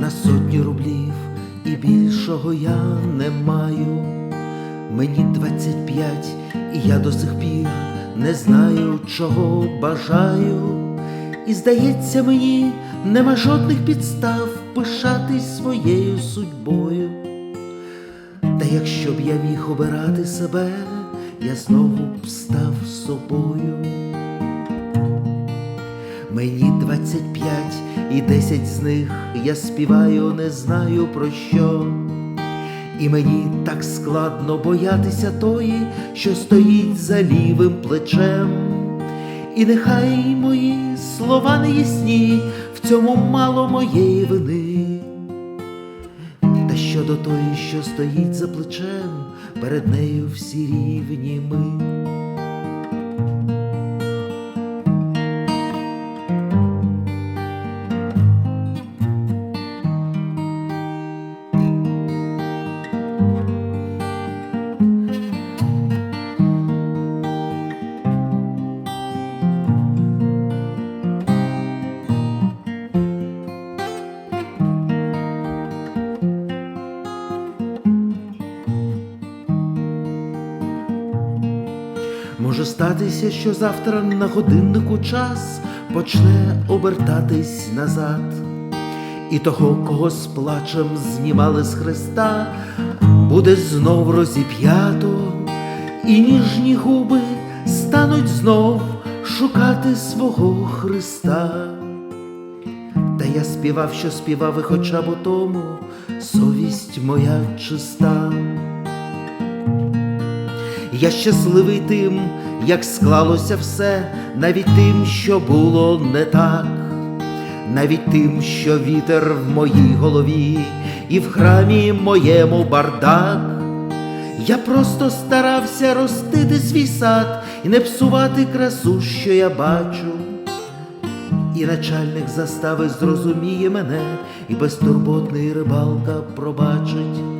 на сотні рублів і більшого я не маю. Мені 25, і я до сих пір не знаю, чого бажаю. І здається мені, нема жодних підстав пишатись своєю судьбою. Та якщо б я міг обирати себе, я знову б став собою. Мені 25 і 10 з них я співаю, не знаю про що. І мені так складно боятися тої, що стоїть за лівим плечем. І нехай мої слова не ясні, в цьому мало моєї вини. Та щодо тої, що стоїть за плечем, перед нею всі рівні ми. Може статися, що завтра на годиннику час почне обертатись назад, і того, кого з плачем знімали з хреста, буде знов розіп'ято, і ніжні губи стануть знов шукати свого Христа. Та я співав, що співав, і хоча б у тому совість моя чиста. Я щасливий тим, як склалося все, навіть тим, що було не так, навіть тим, що вітер в моїй голові і в храмі моєму бардак. Я просто старався ростити свій сад і не псувати красу, що я бачу. І начальник застави зрозуміє мене, і безтурботний рибалка пробачить.